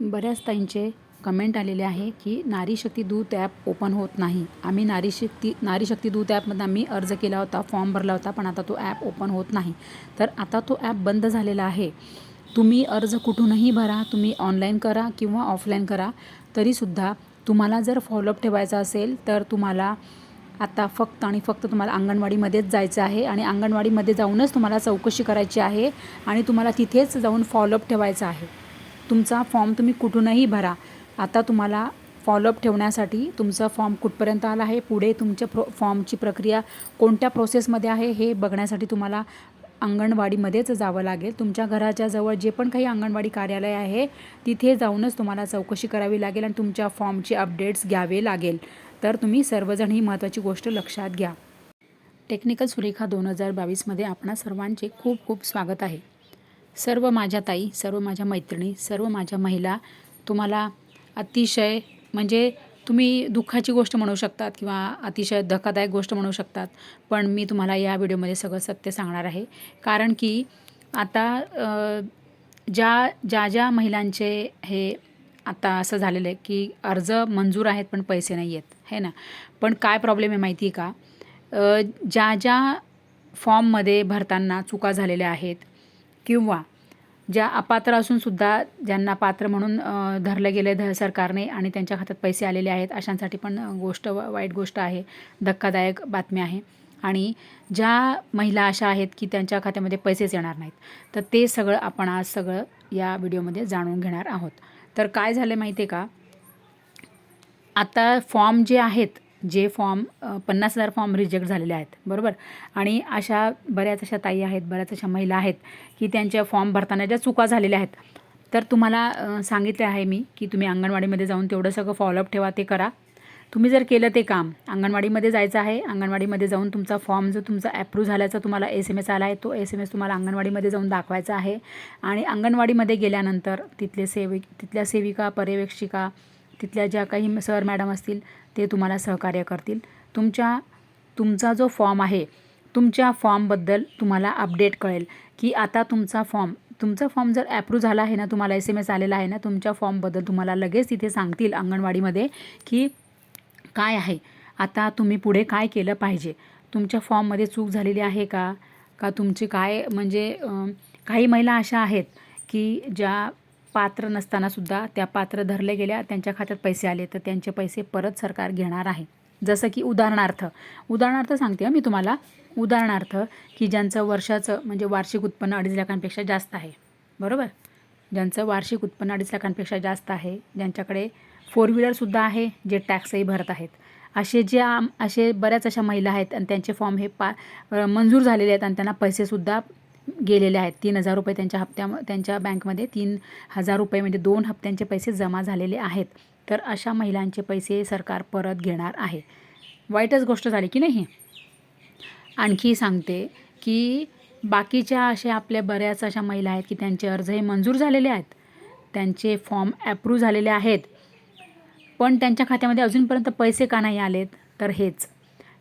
बऱ्याच ताईंचे कमेंट आलेले आहे की नारी शक्ती दूत ॲप ओपन होत नाही. आम्ही नारी शक्ती नारी शक्ती दूत ॲपमधून आम्ही अर्ज केला होता फॉर्म भरला होता पण आता तो ॲप ओपन होत नाही. तर आता तो ॲप बंद झालेला आहे. तुम्ही अर्ज कुठूनही भरा तुम्ही ऑनलाईन करा किंवा ऑफलाईन करा तरीसुद्धा तुम्हाला जर फॉलोअप ठेवायचा असेल तर तुम्हाला आता फक्त आणि फक्त तुम्हाला अंगणवाडीमध्येच जायचं आहे आणि अंगणवाडीमध्ये जाऊनच तुम्हाला चौकशी करायची आहे आणि तुम्हाला तिथेच जाऊन फॉलोअप ठेवायचा आहे. तुमचा फॉर्म तुम्ही कुठूनही भरा. आता तुम्हाला फॉलोअप ठेवण्यासाठी तुमचा फॉर्म कुठपर्यंत आला आहे पुढे तुमच्या प्रो फॉर्मची प्रक्रिया कोणत्या प्रोसेसमध्ये आहे हे बघण्यासाठी तुम्हाला अंगणवाडीमध्येच जावं लागेल. तुमच्या घराच्या जवळ जे पण काही अंगणवाडी कार्यालय आहे तिथे जाऊनच तुम्हाला चौकशी करावी लागेल आणि तुमच्या फॉर्मचे अपडेट्स घ्यावे लागेल. तर तुम्ही सर्वजण ही महत्त्वाची गोष्ट लक्षात घ्या. टेक्निकल सुरेखा दोन हजार बावीसमध्ये आपणा सर्वांचे खूप खूप स्वागत आहे. सर्व माझ्या ताई सर्व माझ्या मैत्रिणी सर्व माझ्या महिला तुम्हाला अतिशय म्हणजे तुम्ही दुःखाची गोष्ट म्हणू शकतात किंवा अतिशय धक्कादायक गोष्ट म्हणू शकतात पण मी तुम्हाला या व्हिडिओमध्ये सगळं सत्य सांगणार आहे. कारण की आता ज्या ज्या ज्या महिलांचे हे आता असं झालेलं आहे की अर्ज मंजूर आहेत पण पैसे नाही आहेत है ना? पण काय प्रॉब्लेम आहे माहिती आहे का? ज्या ज्या फॉर्ममध्ये भरताना चुका झालेल्या आहेत किंवा ज्या अपात्र असूनसुद्धा ज्यांना पात्र म्हणून धरलं गेलं आहे ध सरकारने आणि त्यांच्या खात्यात पैसे आलेले आहेत अशांसाठी पण गोष्ट व- वाईट गोष्ट आहे. धक्कादायक बातमी आहे. आणि ज्या महिला अशा आहेत की त्यांच्या खात्यामध्ये पैसेच येणार नाहीत तर ते सगळं आपण आज सगळं या व्हिडिओमध्ये जाणून घेणार आहोत. तर काय झालं माहिती आहे का? आता फॉर्म जे आहेत जे फॉर्म पन्नास हजार फॉर्म रिजेक्ट झालेले आहेत. बरोबर? आणि अशा बऱ्याच अशा ताई आहेत बऱ्याच अशा महिला आहेत की त्यांच्या फॉर्म भरताना ज्या चुका झालेल्या आहेत. तर तुम्हाला सांगितले आहे मी की तुम्ही अंगणवाडीमध्ये जाऊन तेवढं सगळं फॉलोअप ठेवा ते करा. तुम्ही जर केलं ते काम अंगणवाडीमध्ये जायचं आहे अंगणवाडीमध्ये जाऊन तुमचा फॉर्म जो तुमचा ॲप्रूव्ह झाल्याचा तुम्हाला एस एम एस आला आहे तो एस एम एस तुम्हाला अंगणवाडीमध्ये जाऊन दाखवायचा आहे. आणि अंगणवाडीमध्ये गेल्यानंतर तिथले सेविक तिथल्या सेविका पर्यवेक्षिका तिथल्या ज्या काही सर मॅडम असतील ते तुम्हाला सहकार्य करतील. तुमच्या तुमचा जो फॉर्म आहे तुमच्या फॉर्मबद्दल तुम्हाला अपडेट कळेल की आता तुमचा फॉर्म तुमचा फॉर्म जर ॲप्रूव्ह झाला आहे ना तुम्हाला एस एम एस आलेला आहे ना तुमच्या फॉर्मबद्दल तुम्हाला लगेच तिथे सांगतील अंगणवाडीमध्ये की काय आहे. आता तुम्ही पुढे काय केलं पाहिजे? तुमच्या फॉर्ममध्ये चूक झालेली आहे का? का तुमची काय म्हणजे काही महिला अशा आहेत की ज्या पात्र नसतानासुद्धा त्या पात्र धरले गेल्या त्यांच्या खात्यात पैसे आले तर त्यांचे पैसे परत सरकार घेणार आहे. जसं की उदाहरणार्थ उदाहरणार्थ सांगते मी तुम्हाला. उदाहरणार्थ की ज्यांचं वर्षाचं म्हणजे वार्षिक उत्पन्न अडीच लाखांपेक्षा जास्त आहे. बरोबर? ज्यांचं वार्षिक उत्पन्न अडीच लाखांपेक्षा जास्त आहे ज्यांच्याकडे फोर व्हीलरसुद्धा आहे जे टॅक्सही भरत आहेत. असे जे आम असे बऱ्याच अशा महिला आहेत आणि त्यांचे फॉर्म हे पा मंजूर झालेले आहेत आणि त्यांना पैसेसुद्धा गेलेले आहेत. तीन हजार रुपये त्यांच्या हप्त्या त्यांच्या बँकमध्ये तीन हजार रुपये म्हणजे दोन हप्त्यांचे पैसे जमा झालेले आहेत. तर अशा महिलांचे पैसे सरकार परत घेणार आहे. वाईटच गोष्ट झाली की नाही? आणखी सांगते की बाकीच्या अशा आपल्या बऱ्याच अशा महिला आहेत की त्यांचे अर्ज हे मंजूर झालेले आहेत. त्यांचे फॉर्म ॲप्रूव्ह झालेले आहेत. पण त्यांच्या खात्यामध्ये अजूनपर्यंत पैसे का नाही आलेत? तर हेच.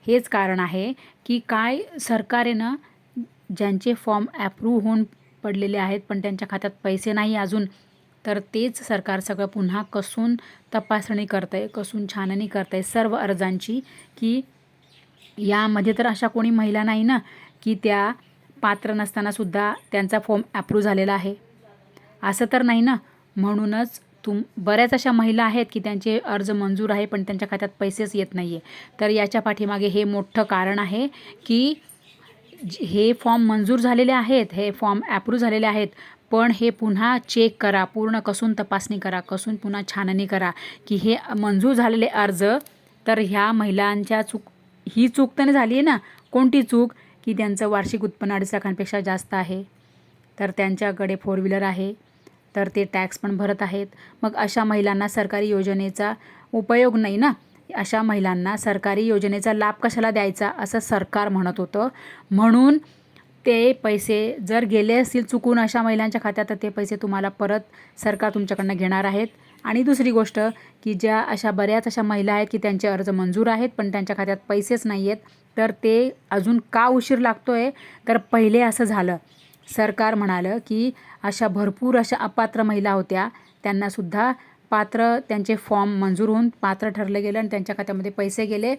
हेच कारण आहे की काय सरकारेनं ज्यांचे फॉर्म ॲप्रूव्ह होऊन पडलेले आहेत पण त्यांच्या खात्यात पैसे नाही अजून तर तेच सरकार सगळं पुन्हा कसून तपासणी करतं आहे कसून छाननी करतं आहे सर्व अर्जांची की यामध्ये तर अशा कोणी महिला नाही ना की त्या पात्र नसतानासुद्धा त्यांचा फॉर्म ॲप्रूव्ह झालेला आहे. असं तर नाही ना म्हणूनच तुम बऱ्याच अशा महिला आहेत की त्यांचे अर्ज मंजूर आहे पण त्यांच्या खात्यात पैसेच येत नाही आहे तर याच्या पाठीमागे हे मोठं कारण आहे की हे फॉर्म मंजूर झालेले आहेत हे फॉर्म ॲप्रूव्ह झालेले आहेत पण हे पुन्हा चेक करा पूर्ण कसून तपासणी करा कसून पुन्हा छाननी करा की हे मंजूर झालेले अर्ज तर ह्या महिलांच्या चूक ही चूक तर झाली आहे ना? कोणती चूक? की त्यांचं वार्षिक उत्पन्न अडीच लाखांपेक्षा जास्त आहे तर त्यांच्याकडे फोर व्हीलर आहे तर ते टॅक्स पण भरत आहेत. मग अशा महिलांना सरकारी योजनेचा उपयोग नाही ना? अशा महिलांना सरकारी योजनेचा लाभ कशाला द्यायचा असं सरकार म्हणत होतं. म्हणून ते पैसे जर गेले असतील चुकून अशा महिलांच्या खात्यात तर ते पैसे तुम्हाला परत सरकार तुमच्याकडनं घेणार आहेत. आणि दुसरी गोष्ट की ज्या अशा बऱ्याच अशा महिला आहेत की त्यांचे अर्ज मंजूर आहेत पण त्यांच्या खात्यात पैसेच नाही आहेत तर ते अजून का उशीर लागतो आहे तर पहिले असं झालं. सरकार म्हणालं की अशा भरपूर अशा अपात्र महिला होत्या त्यांनासुद्धा पात्र त्यांचे फॉर्म मंजूर होऊन पात्र ठरले गेलं आणि त्यांच्या खात्यामध्ये पैसे गेले.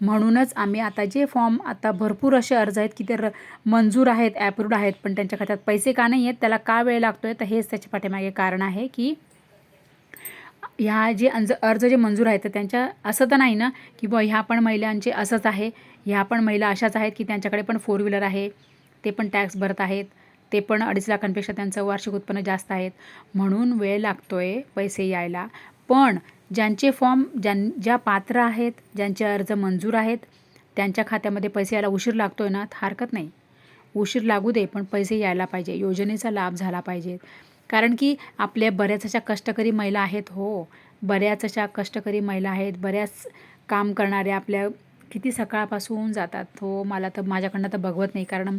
म्हणूनच आम्ही आता जे फॉर्म आता भरपूर असे अर्ज आहेत की ते र मंजूर आहेत ॲप्रूव्ड आहेत पण त्यांच्या खात्यात पैसे का नाही आहेत त्याला का वेळ लागतो आहे तर हेच त्याच्या पाठीमागे कारण आहे की ह्या जे अंज अर्ज जे मंजूर आहेत तर त्यांच्या असं तर नाही ना की बुवा ह्या पण महिलांचे असंच आहे ह्या पण महिला अशाच आहेत की त्यांच्याकडे पण फोर व्हीलर आहे ते पण टॅक्स भरत आहेत. ते पण अडीच लाखांपेक्षा त्यांचं वार्षिक उत्पन्न जास्त आहेत. म्हणून वेळ लागतो आहे पैसे यायला. पण ज्यांचे फॉर्म ज्यां ज्या पात्र आहेत ज्यांचे अर्ज मंजूर आहेत त्यांच्या खात्यामध्ये पैसे यायला उशीर लागतो आहे ना हरकत नाही. उशीर लागू दे पण पैसे यायला पाहिजे. योजनेचा लाभ झाला पाहिजे. कारण की आपल्या बऱ्याच अशा कष्टकरी महिला आहेत हो. बऱ्याच अशा कष्टकरी महिला आहेत. बऱ्याच काम करणाऱ्या आपल्या किती सकाळपासून जातात हो. मला तर माझ्याकडनं तर बघवत नाही. कारण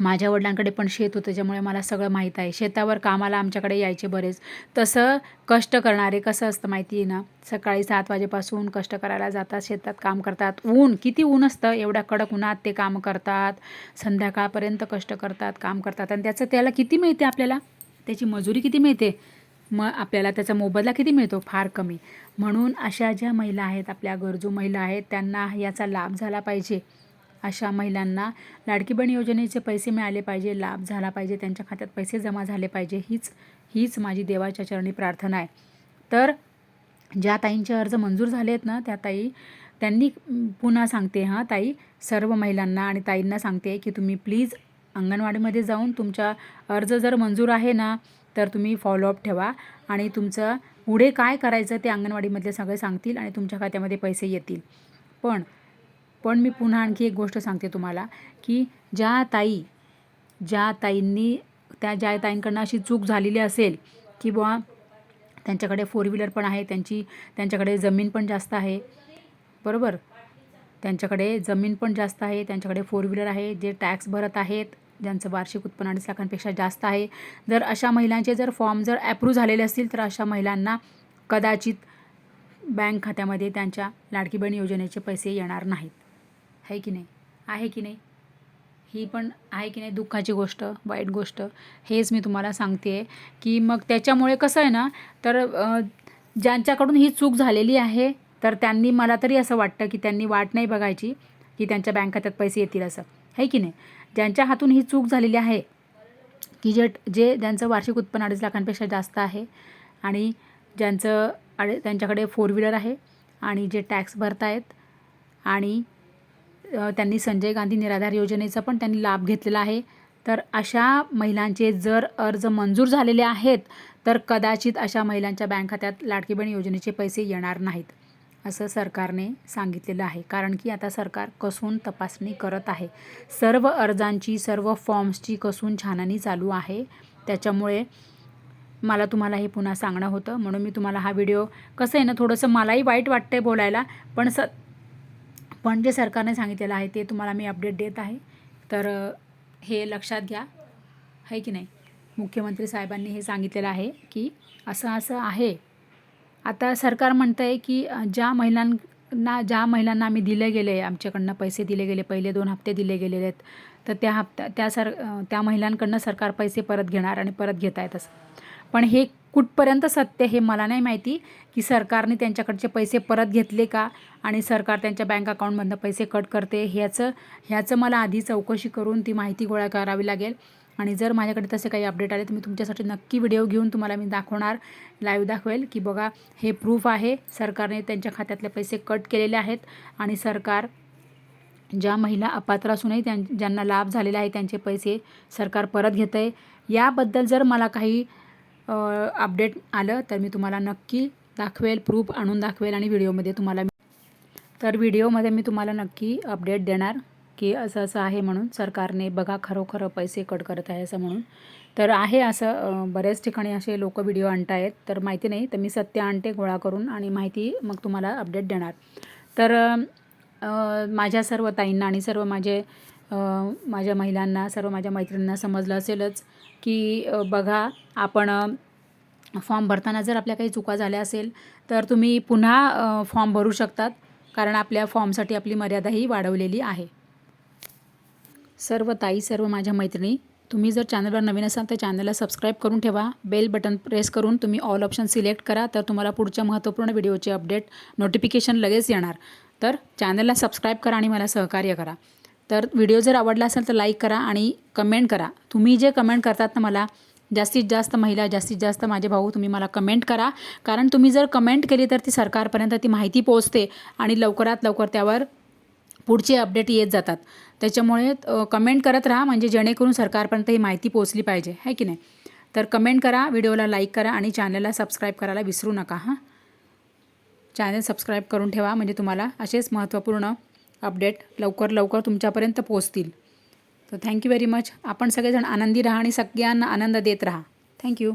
माझ्या वडिलांकडे पण शेत होतं त्याच्यामुळे मला सगळं माहीत आहे. शेतावर कामाला आमच्याकडे यायचे बरेच. तसं कष्ट करणारे कसं असतं माहिती आहे ना? सकाळी सात वाजेपासून कष्ट करायला जातात शेतात काम करतात. ऊन किती ऊन असतं? एवढ्या कडक उन्हात ते काम करतात. संध्याकाळपर्यंत कष्ट करतात काम करतात. आणि त्याचं त्याला किती मिळते आपल्याला? त्याची मजुरी किती मिळते? मग आपल्याला त्याचा मोबदला किती मिळतो? फार कमी. म्हणून अशा ज्या महिला आहेत आपल्या गरजू महिला आहेत त्यांना याचा लाभ झाला पाहिजे. अशा महिलांना लाडकी बहीण योजनेचे पैसे मिळाले पाहिजे लाभ झाला पाहिजे त्यांच्या खात्यात पैसे जमा झाले पाहिजे हीच हीच माझी देवाच्या चरणी प्रार्थना आहे. तर ज्या ताईंचे अर्ज मंजूर झाले आहेत ना त्या ताई त्यांनी पुन्हा सांगते हां ताई सर्व महिलांना आणि ताईंना सांगते की तुम्ही प्लीज अंगणवाडीमध्ये जाऊन तुमचा अर्ज जर मंजूर आहे ना तर तुम्ही फॉलोअप ठेवा आणि तुमचं पुढे काय करायचं ते अंगणवाडीमधले सगळे सांगतील आणि तुमच्या खात्यामध्ये पैसे येतील. पण पण मी पुन्हा आणखी एक गोष्ट सांगते तुम्हाला की ज्या ताई ज्या ताईंनी त्या ज्या ताईंकडनं अशी चूक झालेली असेल की बुवा त्यांच्याकडे फोर व्हीलर पण आहे त्यांची त्यांच्याकडे जमीन पण जास्त आहे बरोबर? त्यांच्याकडे जमीन पण जास्त आहे त्यांच्याकडे फोर व्हीलर आहे जे टॅक्स भरत आहेत ज्यांचं वार्षिक उत्पन्न अडीच लाखांपेक्षा जास्त आहे जर अशा महिलांचे जर फॉर्म जर ॲप्रूव्ह झालेले असतील तर अशा महिलांना कदाचित बँक खात्यामध्ये त्यांच्या लाडकी बहीण योजनेचे पैसे येणार नाहीत. आहे की नाही? आहे की नाही? ही पण आहे की नाही दुःखाची गोष्ट वाईट गोष्ट हेच मी तुम्हाला सांगते की मग त्याच्यामुळे कसं आहे ना तर ज्यांच्याकडून ही चूक झालेली आहे तर त्यांनी मला तरी असं वाटतं की त्यांनी वाट नाही बघायची की त्यांच्या बँक खात्यात पैसे येतील असं. आहे की नाही? ज्यांच्या हातून ही चूक झालेली आहे की जे जे ज्यांचं वार्षिक उत्पन्न अडीच लाखांपेक्षा जास्त आहे आणि ज्यांचं अडे त्यांच्याकडे फोर व्हीलर आहे आणि जे टॅक्स भरतायत आणि त्यांनी संजय गांधी निराधार योजनेचा पण त्यांनी लाभ घेतलेला आहे. तर अशा महिलांचे जर अर्ज मंजूर झालेले आहेत तर कदाचित अशा महिलांच्या बँक खात्यात लाडकी बहीण योजनेचे पैसे येणार नाहीत असं सरकारने सांगितलेलं आहे. कारण की आता सरकार कसून तपासणी करत आहे. सर्व अर्जांची सर्व फॉर्म्सची कसून छाननी चालू आहे. त्याच्यामुळे मला तुम्हाला हे पुन्हा सांगणं होतं. म्हणून मी तुम्हाला हा व्हिडिओ कसं आहे ना थोडंसं मलाही वाईट वाटतं आहे बोलायला पण स पण जे सरकारने सांगितलेलं आहे ते तुम्हाला मी अपडेट देत आहे. तर हे लक्षात घ्या. आहे की नाही? मुख्यमंत्री साहेबांनी हे सांगितलेलं आहे की असं असं आहे. आता सरकार म्हणतं आहे की ज्या महिलांना ज्या महिलांना आम्ही दिले गेले आमच्याकडनं पैसे दिले गेले पहिले दोन हप्ते दिले गेलेले आहेत तर त्या हप्त्या त्या सर त्या महिलांकडनं सरकार पैसे परत घेणार आणि परत घेत आहेत असं पण हे कुठपर्यंत सत्य हे मला नाही माहिती की सरकारने त्यांच्याकडचे पैसे परत घेतले का आणि सरकार त्यांच्या बँक अकाउंटमधनं पैसे कट करते ह्याचं ह्याचं मला आधी चौकशी करून ती माहिती गोळा करावी लागेल. आणि जर माझ्याकडे तसे काही अपडेट आले तर मी तुमच्यासाठी नक्की व्हिडिओ घेऊन तुम्हाला मी दाखवणार लाईव्ह दाखवेल की बघा हे प्रूफ आहे सरकारने त्यांच्या खात्यातले पैसे कट केलेले आहेत आणि सरकार ज्या महिला अपात्र असूनही त्यां ज्यांना लाभ झालेला आहे त्यांचे पैसे सरकार परत घेतं आहे याबद्दल जर मला काही अपडेट आलं तर मी तुम्हाला नक्की दाखवेल प्रूफ आणून दाखवेल आणि व्हिडिओमध्ये तुम्हाला तर व्हिडिओमध्ये मी तुम्हाला नक्की अपडेट देणार की असं असं आहे म्हणून सरकारने बघा खरोखर पैसे कट करत आहे असं म्हणून. तर आहे असं बऱ्याच ठिकाणी असे लोक व्हिडिओ आणतायत तर माहिती नाही तर मी सत्य आणते गोळा करून आणि माहिती मग तुम्हाला अपडेट देणार. तर माझ्या सर्व ताईंना आणि सर्व माझे माझ्या महिलांना सर्व माझ्या मैत्रिणींना समजलं असेलच की बघा आपण फॉर्म भरताना जर आपल्या काही चुका झाल्या असेल तर तुम्ही पुन्हा फॉर्म भरू शकतात कारण आपल्या फॉर्मसाठी आपली मर्यादाही वाढवलेली आहे. सर्व ताई सर्व माझ्या मैत्रिणी तुम्ही जर चॅनलवर नवीन असाल तर चॅनलला सबस्क्राईब करून ठेवा. बेल बटन प्रेस करून तुम्ही ऑल ऑप्शन सिलेक्ट करा तर तुम्हाला पुढच्या महत्त्वपूर्ण व्हिडिओचे अपडेट नोटिफिकेशन लगेच येणार. तर चॅनलला सबस्क्राईब करा आणि मला सहकार्य करा. तर व्हिडिओ जर आवडला असेल तर लाईक करा आणि कमेंट करा. तुम्ही जे कमेंट करतात ना मला जास्तीत जास्त महिला जास्तीत जास्त माझे भाऊ तुम्ही मला कमेंट करा. कारण तुम्ही जर कमेंट केली तर ती सरकारपर्यंत ती माहिती पोहोचते आणि लवकरात लवकर त्यावर पुढचे अपडेट येत जातात. त्याच्यामुळे कमेंट करत राहा म्हणजे जेणेकरून सरकारपर्यंत ही माहिती पोहोचली पाहिजे आहे की नाही? तर कमेंट करा व्हिडिओला लाईक करा आणि चॅनलला सबस्क्राईब करायला विसरू नका हां? चॅनल सबस्क्राईब करून ठेवा म्हणजे तुम्हाला असेच महत्त्वपूर्ण अपडेट लवकर लवकर तुमच्यापर्यंत पोहोचतील. तर थँक्यू व्हेरी मच आपण सगळेजण आनंदी राहा आणि सगळ्यांना आनंद देत राहा. थँक्यू